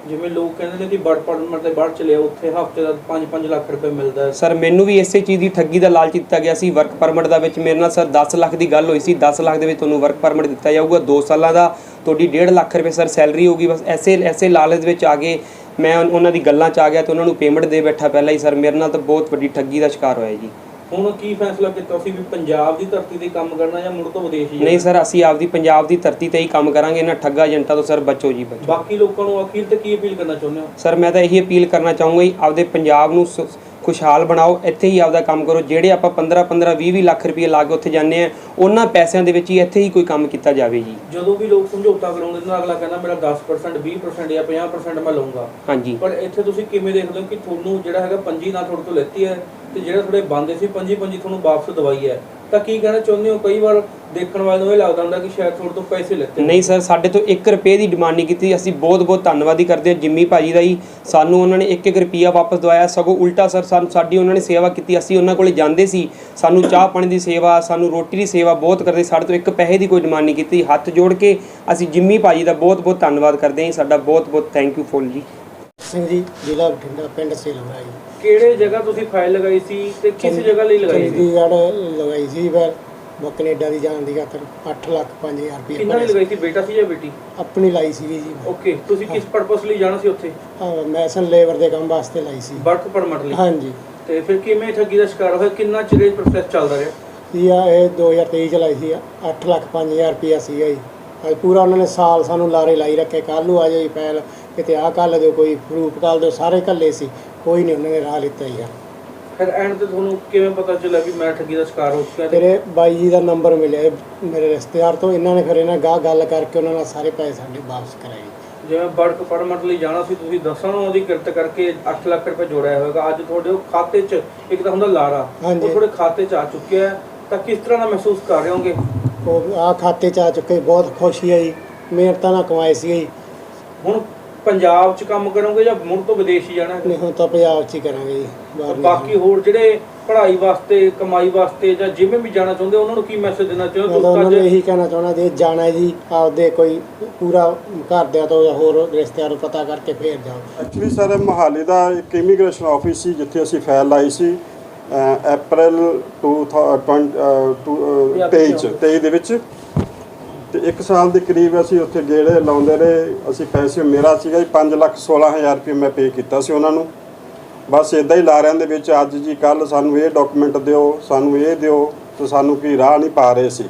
ਜਿਵੇਂ ਲੋਕ ਕਹਿੰਦੇ ਨੇ ਕਿ ਬੜ ਪੜਨ ਤੇ ਬਾਹਰ ਚਲੇ ਆਓ, ਉੱਥੇ ਹਫ਼ਤੇ ਦਾ 5-5 ਲੱਖ ਰੁਪਏ ਮਿਲਦਾ ਹੈ। ਸਰ ਮੈਨੂੰ ਵੀ ਇਸੇ ਚੀਜ਼ ਦੀ ਠੱਗੀ ਦਾ ਲਾਲਚ ਦਿੱਤਾ ਗਿਆ ਸੀ। ਵਰਕ ਪਰਮਿਟ ਦਾ ਵਿੱਚ ਮੇਰੇ ਨਾਲ ਸਰ 10 ਲੱਖ ਦੀ ਗੱਲ ਹੋਈ ਸੀ। 10 ਲੱਖ ਦੇ ਵਿੱਚ ਤੁਹਾਨੂੰ ਵਰਕ ਪਰਮਿਟ ਦਿੱਤਾ ਜਾਊਗਾ। 2 ਸਾਲਾਂ ਦਾ ਤੁਹਾਡੀ 1.5 ਲੱਖ ਰੁਪਏ ਸਰ ਸੈਲਰੀ ਹੋਊਗੀ। ਬਸ ਐਸੇ ਐਸੇ ਲਾਲਚ ਵਿੱਚ ਆ ਕੇ ਮੈਂ ਉਨ- ਉਹਨਾਂ ਦੀ ਗੱਲਾਂ 'ਚ ਆ ਗਿਆ ਤੇ ਉਹਨਾਂ ਨੂੰ ਪੇਮੈਂਟ ਦੇ ਬੈਠਾ ਪਹਿਲਾਂ ਹੀ। ਸਰ ਮੇਰੇ ਨਾਲ ਤਾਂ ਬਹੁਤ ਵੱਡੀ ਠੱਗੀ ਦਾ ਸ਼ਿਕਾਰ ਹੋਇਆ ਜੀ। ਹੁਣ ਕੀ ਫੈਸਲਾ ਕੀਤਾ ਸੀ ਵੀ ਪੰਜਾਬ ਦੀ ਧਰਤੀ ਤੇ ਕੰਮ ਕਰਨਾ ਜਾਂ ਮੁੜ ਤੋਂ ਵਿਦੇਸ਼ ਹੀ ਨਹੀਂ ਸਰ ਅਸੀਂ ਆਪਦੀ ਪੰਜਾਬ ਦੀ ਧਰਤੀ ਤੇ ਹੀ ਕੰਮ ਕਰਾਂਗੇ ਇਹਨਾਂ ਠੱਗਾ ਏਜੰਟਾਂ ਤੋਂ ਸਰ ਬਚੋ ਜੀ ਬਚੋ। ਬਾਕੀ ਲੋਕਾਂ ਨੂੰ ਅਖੀਰ ਤੇ ਕੀ ਅਪੀਲ ਕਰਨਾ ਚਾਹੁੰਦੇ ਹੋ? ਸਰ ਮੈਂ ਤਾਂ ਇਹੀ ਅਪੀਲ ਕਰਨਾ ਚਾਹੂੰਗਾ ਜੀ ਆਪਦੇ ਪੰਜਾਬ ਨੂੰ ਸੁ- ਖੁਸ਼ਹਾਲ ਬਣਾਓ ਇੱਥੇ ਹੀ ਆਪਦਾ ਕੰਮ ਕਰੋ ਜਿਹੜੇ ਆਪਾਂ 15 15 20 20 ਲੱਖ ਰੁਪਏ ਲਾ ਕੇ ਉੱਥੇ ਜਾਂਦੇ ਆ ਉਹਨਾਂ ਪੈਸਿਆਂ ਦੇ ਵਿੱਚ ਹੀ ਇੱਥੇ ਹੀ ਕੋਈ ਕੰਮ ਕੀਤਾ ਜਾਵੇ ਜੀ। ਜਦੋਂ ਵੀ ਲੋਕ ਸਮਝੌਤਾ ਕਰਾਉਂਦੇ ਨੇ ਅਗਲਾ ਕਹਿੰਦਾ ਮੇਰਾ 10% 20% ਜਾਂ 50% ਮੈਂ ਲਊਂਗਾ। ਹਾਂਜੀ। ਪਰ ਇੱਥੇ ਤੁਸੀਂ ਕਿਵੇਂ ਦੇਖਦੇ ਹੋ ਕਿ ਤੁਹਾਨੂੰ ਜਿਹੜਾ ਹੈਗਾ ਪੰਜੀ ਨਾਲ ਤੁਹਾਡੇ ਤੋਂ ਲੈਤੀ ਹੈ? ਤੇ ਜਿਹੜਾ ਤੁਹਾਡੇ ਬੰਦੇ ਸੀ ਪੰਜੀ ਪੰਜੀ ਤੁਹਾਨੂੰ ਵਾਪਸ ਦਵਾਈ ਹੈ। ਤਾਂ ਕੀ ਕਹਿਣਾ ਚਾਹੁੰਦੇ ਹੋ? ਕਈ ਵਾਰ ਦੇਖਣ ਵਾਲੇ ਨੂੰ ਇਹ ਲੱਗਦਾ ਹੁੰਦਾ ਕਿ ਸ਼ਾਇਦ ਤੁਹਾਡੇ ਤੋਂ ਪੈਸੇ ਲੈਤੇ ਨਹੀਂ ਸਰ ਸਾਡੇ ਤੋਂ 1 ਰੁਪਏ ਦੀ ਡਿਮਾਂਡ ਨਹੀਂ ਕੀਤੀ। ਅਸੀਂ ਬਹੁਤ ਬਹੁਤ ਧੰਨਵਾਦੀ ਕਰਦੇ ਹਾਂ ਜਿੰਮੀ ਭਾਜੀ ਦਾ ਹੀ ਸਾਨੂੰ ਉਹਨਾਂ ਨੇ 1-1 ਰੁਪਿਆ ਵਾਪਸ ਦਵਾਇਆ। ਸਗੋਂ ਉਲਟਾ ਸਰ ਸਾਨੂੰ ਸਾਡੀ ਉਹਨਾਂ ਨੇ ਸੇਵਾ ਕੀਤੀ। ਅਸੀਂ ਉਹਨਾਂ ਕੋਲੇ ਜਾਂਦੇ ਸੀ। ਸਾਨੂੰ ਚਾਹ ਪਾਣੀ ਦੀ ਸੇਵਾ ਸਾਨੂੰ ਰੋਟੀ ਦੀ ਸੇਵਾ ਬਹੁਤ ਕਰਦੇ। ਸਾਡੇ ਤੋਂ ਇੱਕ ਪੈਸੇ ਦੀ ਕੋਈ ਡਿਮਾਂਡ ਨਹੀਂ ਕੀਤੀ। ਹੱਥ ਜੋੜ ਕੇ ਅਸੀਂ ਜਿੰਮੀ ਭਾਜੀ ਦਾ ਬਹੁਤ ਬਹੁਤ ਧੰਨਵਾਦ ਕਰਦੇ ਹਾਂ ਜੀ। ਸਾਡਾ ਬਹੁਤ ਬਹੁਤ ਥੈਂਕ ਯੂ ਫੁੱਲ ਜੀ। ਸਿੰਘ ਜੀ ਜ਼ਿਲ੍ਹਾ ਬਠਿੰਡਾ ਪਿੰਡ ਸੇਲਵਰਾ ਜੀ। ਕਿਹੜੇ ਜਗ੍ਹਾ ਤੁਸੀਂ ਫਾਈਲ ਲਗਾਈ ਸੀ ਤੇ ਕਿਸ ਜਗ੍ਹਾ ਲਈ ਲਗਾਈ ਸੀ? ਚੰਡੀਗੜ੍ਹ ਲਗਾਈ ਸੀ ਪਰ ਮੈਂ ਕੈਨੇਡਾ ਦੀ ਜਾਣ ਦੀ ਖਾਤਰ 8 ਲੱਖ 5000 ਰੁਪਏ ਕਿੰਨਾ ਲਈ ਲਗਾਈ ਸੀ? ਬੇਟਾ ਸੀ ਜਾਂ ਬੇਟੀ? ਆਪਣੀ ਲਾਈ ਸੀ ਜੀ ਓਕੇ ਤੁਸੀਂ ਕਿਸ ਪਰਪਸ ਲਈ ਜਾਣਾ ਸੀ ਉੱਥੇ? ਮੈਂ ਮੈਸਨ ਲੇਬਰ ਦੇ ਕੰਮ ਵਾਸਤੇ ਲਾਈ ਸੀ। ਵਰਕ ਪਰਮਿਟ ਲਈ? ਹਾਂਜੀ। ਤੇ ਫਿਰ ਕਿਵੇਂ ਠੱਗੀ ਦਾ ਸ਼ਿਕਾਰ ਹੋਇਆ? ਕਿੰਨਾ ਚਿਰ ਇਹ ਪ੍ਰੋਸੈਸ ਚੱਲਦਾ ਰਿਹਾ? ਇਹ ਆ ਇਹ 2023 ਚ ਲਾਈ ਸੀ 8 ਲੱਖ 5000 ਰੁਪਏ ਸੀਗਾ ਜੀ। ਅੱਜ ਪੂਰਾ ਉਹਨਾਂ ਨੇ ਸਾਲ ਸਾਨੂੰ ਲਾਰੇ ਲਾਈ ਰੱਖੇ। ਕੱਲ੍ਹ ਨੂੰ ਆ ਜਾਈ ਪਹਿਲ। ਕਿਤੇ ਆਹ ਕੱਲ ਦਿਓ ਕੋਈ ਪ੍ਰੂਫ ਕੱਲ ਦਿਓ ਸਾਰੇ ਕੱਲੇ ਸੀ। ਕੋਈ ਨਹੀਂ ਉਹਨਾਂ ਨੇ ਰਾਹ ਲਿੱਤਾ ਜੀ ਫਿਰ ਐਂਡ ਤੇ ਤੁਹਾਨੂੰ ਕਿਵੇਂ ਪਤਾ ਚੱਲਿਆ ਵੀ ਮੈਂ ਠੱਗੀ ਦਾ ਸ਼ਿਕਾਰ ਹੋ ਚੁੱਕਿਆ ਤੇ ਤੇਰੇ ਬਾਈ ਜੀ ਦਾ ਨੰਬਰ ਮਿਲਿਆ ਇਹ ਮੇਰੇ ਰਿਸ਼ਤੇਦਾਰ ਤੋਂ ਇਹਨਾਂ ਨੇ ਫਿਰ ਇਹਨਾਂ ਗਾਹ ਗੱਲ ਕਰਕੇ ਉਹਨਾਂ ਨਾਲ ਸਾਰੇ ਪੈਸੇ ਸਾਡੇ ਵਾਪਸ ਕਰਾਏ। ਜਿਵੇਂ ਵਰਕ ਪਰਮਿਟ ਲਈ ਜਾਣਾ ਸੀ ਤੁਸੀਂ ਦੱਸਣ ਉਹਦੀ ਕਿਰਤ ਕਰਕੇ 8 ਲੱਖ ਰੁਪਏ ਜੋੜਿਆ ਹੋਵੇਗਾ ਅੱਜ ਤੁਹਾਡੇ ਉਹ ਖਾਤੇ 'ਚ ਇੱਕ ਤਾਂ ਹੁੰਦਾ ਲਾਰਾ ਉਹ ਹਾਂਜੀ। ਤੁਹਾਡੇ ਖਾਤੇ 'ਚ ਆ ਚੁੱਕਿਆ ਹੈ। ਤਾਂ ਕਿਸ ਤਰ੍ਹਾਂ ਦਾ ਮਹਿਸੂਸ ਕਰ ਰਹੇ ਹੋਗੇ? ਉਹ ਆ ਖਾਤੇ ਚ ਆ ਚੁੱਕੇ ਬਹੁਤ ਖੁਸ਼ੀ ਹੈ ਜੀ ਮਿਹਨਤਾਂ ਨਾਲ ਕਮਾਏ ਸੀ। ਜੀ ਹੁਣ ਪੰਜਾਬ 'ਚ ਕੰਮ ਕਰੋਗੇ ਜਾਂ ਮੁੜ ਤੋਂ ਵਿਦੇਸ਼ ਹੀ ਜਾਣਾ ਹੈ? ਨਹੀਂ ਹੁਣ ਤਾਂ ਪੰਜਾਬ ਚ ਹੀ ਕਰਾਂਗੇ ਜੀ ਬਾਹਰ ਨਹੀਂ ਬਾਕੀ ਹੋਰ ਜਿਹੜੇ ਪੜ੍ਹਾਈ ਵਾਸਤੇ ਕਮਾਈ ਵਾਸਤੇ ਜਾਂ ਜਿਵੇਂ ਵੀ ਜਾਣਾ ਚਾਹੁੰਦੇ ਉਹਨਾਂ ਨੂੰ ਕੀ ਮੈਸੇਜ ਦੇਣਾ ਚਾਹੁੰਦੇ ਮੈਂ ਉਹਨਾਂ ਨੂੰ ਇਹੀ ਕਹਿਣਾ ਚਾਹੁੰਦਾ ਜੇ ਜਾਣਾ ਹੈ ਜੀ ਆਪਦੇ ਕੋਈ ਪੂਰਾ ਘਰਦਿਆਂ ਤੋਂ ਜਾਂ ਹੋਰ ਰਿਸ਼ਤਿਆਂ ਤੋਂ ਪਤਾ ਕਰਕੇ ਫੇਰ ਜਾਓ। ਐਕਚੁਅਲੀ ਸਰ ਮਹਾਲੀ ਦਾ ਇੱਕ ਇਮੀਗ੍ਰੇਸ਼ਨ ਆਫਿਸ ਸੀ ਜਿੱਥੇ ਅਸੀਂ ਫਾਈਲ ਲਾਈ ਸੀ ਅਪ੍ਰੈਲ 2023 ਚ। 23 ਦੇ ਵਿੱਚ। ਤੇ 1 ਸਾਲ ਦੇ ਕਰੀਬ ਅਸੀਂ ਉੱਥੇ ਗੇੜੇ ਲਾਉਂਦੇ ਰਹੇ। ਅਸੀਂ ਪੈਸੇ ਮੇਰਾ ਸੀਗਾ ਜੀ 5 ਲੱਖ 16000 ਰੁਪਏ ਮੈਂ ਪੇ ਕੀਤਾ ਸੀ ਉਹਨਾਂ ਨੂੰ। ਬਸ ਇਦਾਂ ਹੀ ਲਾਰਿਆਂ ਦੇ ਵਿੱਚ ਅੱਜ ਜੀ ਕੱਲ ਸਾਨੂੰ ਇਹ ਡਾਕੂਮੈਂਟ ਦਿਓ, ਸਾਨੂੰ ਇਹ ਦਿਓ ਤੇ ਸਾਨੂੰ ਕੀ ਰਾਹ ਨਹੀਂ ਪਾ ਰਹੇ ਸੀ।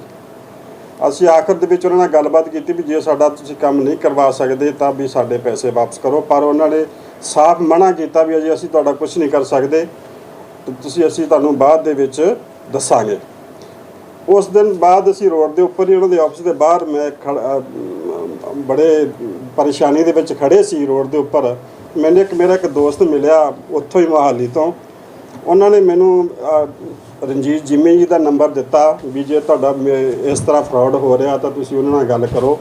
ਅਸੀਂ ਆਖਰ ਦੇ ਵਿੱਚ ਉਹਨਾਂ ਨਾਲ ਗੱਲਬਾਤ ਕੀਤੀ ਵੀ ਜੇ ਸਾਡਾ ਤੁਸੀਂ ਕੰਮ ਨਹੀਂ ਕਰਵਾ ਸਕਦੇ ਤਾਂ ਵੀ ਸਾਡੇ ਪੈਸੇ ਵਾਪਸ ਕਰੋ। ਪਰ ਉਹਨਾਂ ਨੇ ਸਾਫ਼ ਮਨਾ ਕੀਤਾ ਵੀ ਅਜੇ ਅਸੀਂ ਤੁਹਾਡਾ ਕੁਝ ਨਹੀਂ ਕਰ ਸਕਦੇ। ਤੇ ਤੁਸੀਂ ਅਸੀਂ ਤੁਹਾਨੂੰ ਬਾਅਦ ਦੇ ਵਿੱਚ ਦੱਸਾਂਗੇ। ਉਸ ਦਿਨ ਬਾਅਦ ਅਸੀਂ ਰੋਡ ਦੇ ਉੱਪਰ ਹੀ ਉਹਨਾਂ ਦੇ ਆਫਿਸ ਦੇ ਬਾਹਰ ਮੈਂ ਖੜ- ਬੜੇ ਪਰੇਸ਼ਾਨੀ ਦੇ ਵਿੱਚ ਖੜੇ ਸੀ ਰੋਡ ਦੇ ਉੱਪਰ। ਮੈਨੂੰ ਇੱਕ ਮੇਰਾ ਇੱਕ ਦੋਸਤ ਮਿਲਿਆ ਉੱਥੋਂ ਹੀ ਮੋਹਾਲੀ ਤੋਂ। ਉਹਨਾਂ ਨੇ ਮੈਨੂੰ ਰਣਜੀਤ ਜਿੰਮੀ ਜੀ ਦਾ ਨੰਬਰ ਦਿੱਤਾ ਵੀ ਜੇ ਤੁਹਾਡਾ ਮੇ- ਇਸ ਤਰ੍ਹਾਂ ਫਰਾਡ ਹੋ ਰਿਹਾ ਤਾਂ ਤੁਸੀਂ ਉਹਨਾਂ ਨਾਲ ਗੱਲ ਕਰੋ।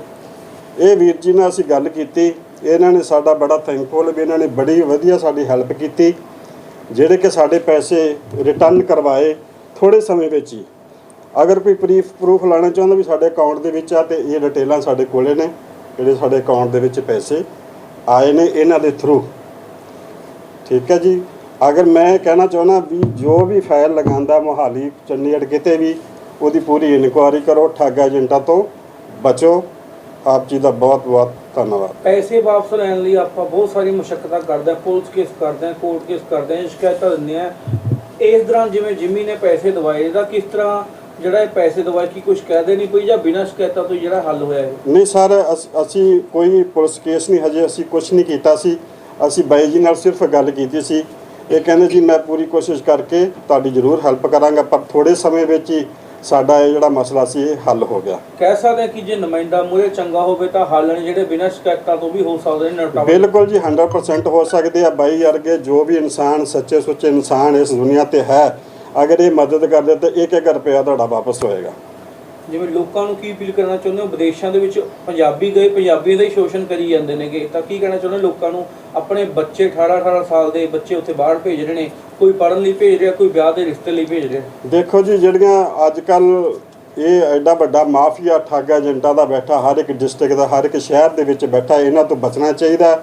ਇਹ ਵੀਰ ਜੀ ਨਾਲ ਅਸੀਂ ਗੱਲ ਕੀਤੀ। ਇਹਨਾਂ ਨੇ ਸਾਡਾ ਬੜਾ ਥੈਂਕਫੁਲ ਵੀ ਇਹਨਾਂ ਨੇ ਬੜੀ ਵਧੀਆ ਸਾਡੀ ਹੈਲਪ ਕੀਤੀ, ਜਿਹੜੇ ਕਿ ਸਾਡੇ ਪੈਸੇ ਰਿਟਰਨ ਕਰਵਾਏ ਥੋੜੇ ਸਮੇਂ ਵਿੱਚ ਹੀ। ਅਗਰ ਕੋਈ ਪ੍ਰੀਫ ਪ੍ਰੂਫ ਲਾਣਾ ਚਾਹੁੰਦਾ ਵੀ ਸਾਡੇ ਅਕਾਊਂਟ ਦੇ ਵਿੱਚ ਆ ਤੇ ਇਹ ਡਿਟੇਲਾਂ ਸਾਡੇ ਕੋਲੇ ਨੇ, ਜਿਹੜੇ ਸਾਡੇ ਅਕਾਊਂਟ ਦੇ ਵਿੱਚ ਪੈਸੇ ਆਏ ਨੇ ਇਹਨਾਂ ਦੇ ਥਰੂ ਠੀਕ ਹੈ ਜੀ? ਅਗਰ ਮੈਂ ਕਹਿਣਾ ਚਾਹੁੰਦਾ ਵੀ ਜੋ ਵੀ ਫਾਈਲ ਲਗਾਉਂਦਾ ਮੋਹਾਲੀ, ਚੰਡੀਗੜ੍ਹ ਕਿਤੇ ਵੀ, ਉਹਦੀ ਪੂਰੀ ਇਨਕੁਆਇਰੀ ਕਰੋ, ਠੱਗ ਏਜੰਟਾਂ ਤੋਂ ਬਚੋ। ਆਪ ਜੀ ਦਾ ਬਹੁਤ ਬਹੁਤ ਧੰਨਵਾਦ। ਪੈਸੇ ਵਾਪਸ ਲੈਣ ਲਈ ਆਪਾਂ ਬਹੁਤ ਸਾਰੀ ਮੁਸ਼ਕਲਾਂ ਕਰਦੇ ਹਾਂ, ਪੁਲਿਸ ਕੇਸ ਕਰਦੇ ਹਾਂ ਕੋਰਟ ਕੇਸ ਕਰਦੇ ਹਾਂ ਸ਼ਿਕਾਇਤਾਂ ਦਿੰਦੇ ਹਾਂ। ਇਸ ਦੌਰਾਨ ਜਿਵੇਂ ਜਿਮੀ ਨੇ ਪੈਸੇ ਦਵਾਏ, ਇਹਦਾ ਕਿਸ ਤਰ੍ਹਾਂ ਜਿਹੜਾ ਇਹ ਪੈਸੇ ਦਵਾਏ ਕੀ ਕੁਝ ਕਹਦੇ ਨਹੀਂ ਪਈ ਜਾਂ ਬਿਨਾਂ ਸ਼ਿਕਾਇਤਾਂ ਤੋਂ ਹੀ ਜਿਹੜਾ ਹੱਲ ਹੋਇਆ ਇਹ? ਨਹੀਂ ਸਰ ਅਸ- ਅਸੀਂ ਕੋਈ ਪੁਲਿਸ ਕੇਸ ਨਹੀਂ ਹਜੇ ਅਸੀਂ ਕੁਝ ਨਹੀਂ ਕੀਤਾ ਸੀ। ਅਸੀਂ ਬਾਈ ਜੀ ਨਾਲ ਸਿਰਫ ਗੱਲ ਕੀਤੀ ਸੀ। ਇਹ ਕਹਿੰਦੇ ਜੀ ਮੈਂ ਪੂਰੀ ਕੋਸ਼ਿਸ਼ ਕਰਕੇ ਤੁਹਾਡੀ ਜ਼ਰੂਰ ਹੈਲਪ ਕਰਾਂਗਾ ਪਰ ਥੋੜੇ ਸਮੇਂ ਵਿੱਚ ਹੀ ਸਾਡਾ ਇਹ ਜਿਹੜਾ ਮਸਲਾ ਸੀ ਇਹ ਹੱਲ ਹੋ ਗਿਆ। ਕਹਿ ਸਕਦੇ ਹਾਂ ਕਿ ਜੇ ਨੁਮਾਇੰਦਾ ਮੂਰੇ ਚੰਗਾ ਹੋਵੇ ਤਾਂ ਹੱਲ ਨੇ ਜਿਹੜੇ ਬਿਨਾਂ ਸ਼ਿਕਾਇਤਾਂ ਤੋਂ ਵੀ ਹੋ ਸਕਦੇ ਨੇ ਨਿਪਟਾਵੇ ਬਿਲਕੁਲ ਜੀ 100% ਹੋ ਸਕਦੇ ਆ। ਬਾਈ ਵਰਗੇ ਜੋ ਵੀ ਇਨਸਾਨ ਸੱਚੇ ਸੁੱਚੇ ਇਨਸਾਨ ਇਸ ਦੁਨੀਆ ਤੇ ਹੈ ਅਗਰ ਇਹ ਮਦਦ ਕਰਦੇ ਤਾਂ ਇੱਕ ਇੱਕ ਰੁਪਇਆ ਤੁਹਾਡਾ ਵਾਪਸ ਹੋਏਗਾ। ਜਿਵੇਂ ਲੋਕਾਂ ਨੂੰ ਕੀ ਅਪੀਲ ਕਰਨਾ ਚਾਹੁੰਦੇ ਹੋ? ਵਿਦੇਸ਼ਾਂ ਦੇ ਵਿੱਚ ਪੰਜਾਬੀ ਗਏ ਪੰਜਾਬੀਆਂ ਦਾ ਹੀ ਸ਼ੋਸ਼ਣ ਕਰੀ ਜਾਂਦੇ ਨੇਗੇ। ਤਾਂ ਕੀ ਕਹਿਣਾ ਚਾਹੁੰਦੇ ਲੋਕਾਂ ਨੂੰ ਆਪਣੇ ਬੱਚੇ 18 18 ਸਾਲ ਦੇ ਬੱਚੇ ਉੱਥੇ ਬਾਹਰ ਭੇਜ ਰਹੇ ਨੇ ਕੋਈ ਪੜ੍ਹਨ ਲਈ ਭੇਜ ਰਿਹਾ ਕੋਈ ਵਿਆਹ ਦੇ ਰਿਸ਼ਤੇ ਲਈ ਭੇਜ ਰਿਹਾ? ਦੇਖੋ ਜੀ ਜਿਹੜੀਆਂ ਅੱਜ ਕੱਲ ਇਹ ਐਡਾ ਵੱਡਾ ਮਾਫੀਆ ਠੱਗ ਏਜੰਟਾਂ ਦਾ ਬੈਠਾ ਹਰ ਇੱਕ ਡਿਸਟ੍ਰਿਕਟ ਦਾ ਹਰ ਇੱਕ ਸ਼ਹਿਰ ਦੇ ਵਿੱਚ ਬੈਠਾ ਇਹਨਾਂ ਤੋਂ ਬਚਣਾ ਚਾਹੀਦਾ।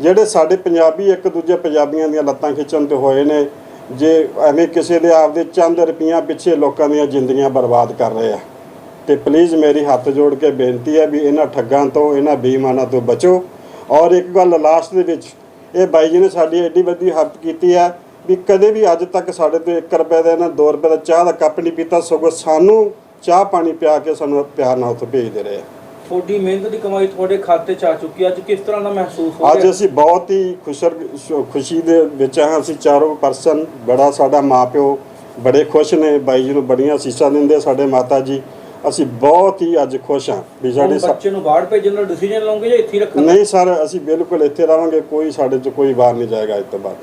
ਜਿਹੜੇ ਸਾਡੇ ਪੰਜਾਬੀ ਇੱਕ ਦੂਜੇ ਪੰਜਾਬੀਆਂ ਦੀਆਂ ਲੱਤਾਂ ਖਿੱਚਣ ਤੇ ਹੋਏ ਨੇ ਜੇ ਐਵੇਂ ਕਿਸੇ ਦੇ ਆਪਦੇ ਚੰਦ ਰੁਪਈਆਂ ਪਿੱਛੇ ਲੋਕਾਂ ਦੀਆਂ ਜ਼ਿੰਦਗੀਆਂ ਬਰਬਾਦ ਕਰ ਰਹੇ ਆ, ਤੇ ਪਲੀਜ਼ ਮੇਰੀ ਹੱਥ ਜੋੜ ਕੇ ਬੇਨਤੀ ਹੈ ਵੀ ਇਹਨਾਂ ਠੱਗਾਂ ਤੋਂ, ਇਹਨਾਂ ਬੇਈਮਾਨਾਂ ਤੋਂ ਬਚੋ। ਔਰ ਇੱਕ ਗੱਲ ਲਾਸਟ ਦੇ ਵਿੱਚ, ਇਹ ਬਾਈ ਜੀ ਨੇ ਸਾਡੀ ਐਡੀ ਵੱਡੀ ਹੱਥ ਕੀਤੀ ਹੈ ਵੀ ਕਦੇ ਵੀ ਅੱਜ ਤੱਕ ਸਾਡੇ ਤੋਂ 1 ਰੁਪਏ ਦਾ ਇਹਨਾਂ 2 ਰੁਪਏ ਦਾ ਚਾਹ ਦਾ ਕੱਪ ਨਹੀਂ ਪੀਤਾ, ਸਗੋਂ ਸਾਨੂੰ ਚਾਹ ਪਾਣੀ ਪਿਆ ਕੇ ਸਾਨੂੰ ਪਿਆਰ ਨਾਲ ਉੱਥੇ ਭੇਜਦੇ ਰਹੇ ਤੁਹਾਡੀ ਮਿਹਨਤ ਦੀ ਕਮਾਈ ਤੁਹਾਡੇ ਖਾਤੇ 'ਚ ਆ ਚੁੱਕੀ ਅੱਜ ਕਿਸ ਤਰ੍ਹਾਂ ਦਾ ਮਹਿਸੂਸ ਹੋ ਅੱਜ ਰਿਹਾ? ਅਸੀਂ ਬਹੁਤ ਹੀ ਖੁਸ਼ਰ ਖੁਸ਼ੀ ਦੇ ਵਿੱਚ ਹਾਂ। ਅਸੀਂ ਚਾਰੋਂ ਪਰਸਨ ਬੜਾ ਸਾਡਾ ਮਾਪਿਓ ਬੜੇ ਖੁਸ਼ ਨੇ। ਬਾਈ ਜੀ ਨੂੰ ਬੜੀਆਂ ਅਸੀਸਾਂ ਦਿੰਦੇ ਸਾਡੇ ਮਾਤਾ ਜੀ। ਅਸੀਂ ਬਹੁਤ ਹੀ ਅੱਜ ਖੁਸ਼ ਹਾਂ ਵੀ ਸਾਡੇ ਬੱਚੇ ਨੂੰ ਬਾਹਰ ਭੇਜਣ ਦਾ ਡਿਸੀਜਨ ਲਓਗੇ ਜਾਂ ਇੱਥੇ ਰੱਖਣਾ ਨਹੀਂ ਸਰ ਅਸੀਂ ਬਿਲਕੁਲ ਇੱਥੇ ਰਵਾਂਗੇ ਕੋਈ ਸਾਡੇ ਤੋਂ ਕੋਈ ਬਾਹਰ ਨਹੀਂ ਜਾਏਗਾ ਇਸ ਤੋਂ ਬਾਅਦ।